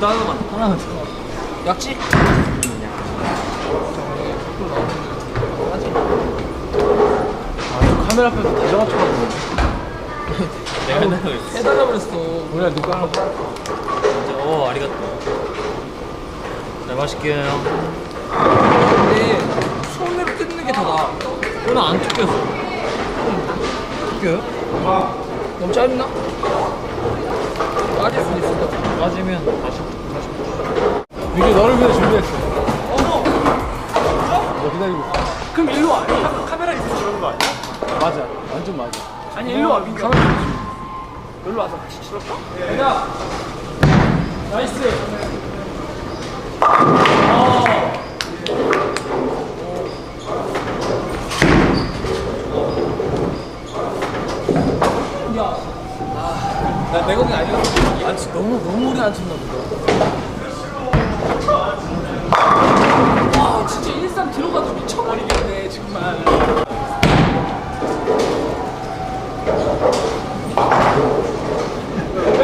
그것도 하나만. 하나만 더. 약지? 아, 저 카메라 앞에서 다 정확쳐가지고. 내가 맨날. 해달라 그랬어. 우리가 누가 하나 봐. 진짜, 어, 아리가또. 잘 마실게요, 형. 근데 손으로 뜯는 게 더 나아. 오늘 안 뜯겼어. 웃겨요? 너무 짧나? 빠질 수 있어. 빠지면 다시, 다시. 미리 너를 위해 준비했어. 어머! 너 기다리고 있어. 그럼 일로 와. 카- 카메라 있어서 그런 거 아니야? 맞아. 완전 맞아. 아니 일로 와. 민규. 카메라 있어. 일로 와서 같이 찍었어? 야! 나이스! 야! 아, 나 내공이 아니었어. 안 치, 너무, 너무 오래 안 쳤나 보다. 와, 진짜 일산 들어가도 미쳐버리겠네, 정말.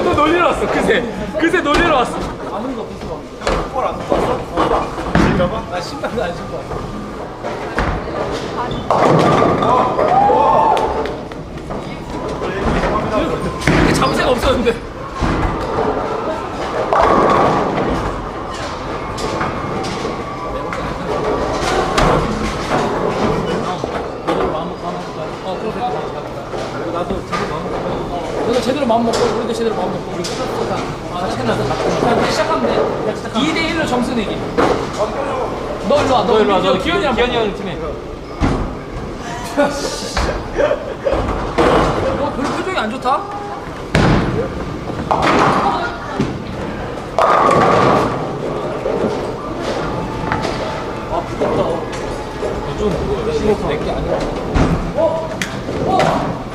또 놀리러 왔어, 그새. 그새 놀리러 왔어. 아무리 없어. 볼안 봤어? 나 신발도 안 신고 왔어. 이게 잡새가 없었는데. 어, 그렇게 나도 제대로 마음 제대로 마음 먹고, 우리도 제대로 마음 먹고, 우리 끝났다. 아. 자, 시작하면 돼. 2대 1로 점수 내기. 너 일로 와. 너 일로 와, 너 기현이랑 기현이 형 팀에. 어, 별로 표정이 안 좋다? 아, 부럽다. 좀 무거워. 내게 아니야. 어? 어?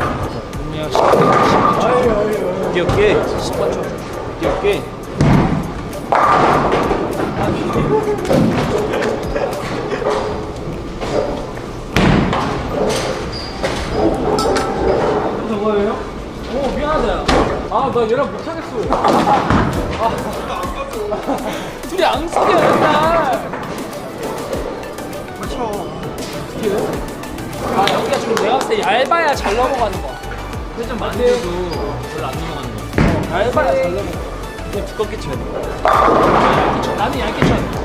안. 그냥 10분. 귀엽게. 10번 줘. 귀엽게. 저거예요? 오, 미안하다. 야. 아, 나 얘랑 못하겠어. 아, 둘이 앙숙이야, 맨 아, 여기가 지금 내가 봤을 때 얇아야 잘 넘어가는 거야. 회전 해도 별로 안 넘어가는 거. 얇아야 잘 넘어가. 그냥 두껍게 쳐야 돼. 얇게 쳐. 나는 얇게 쳐야 돼.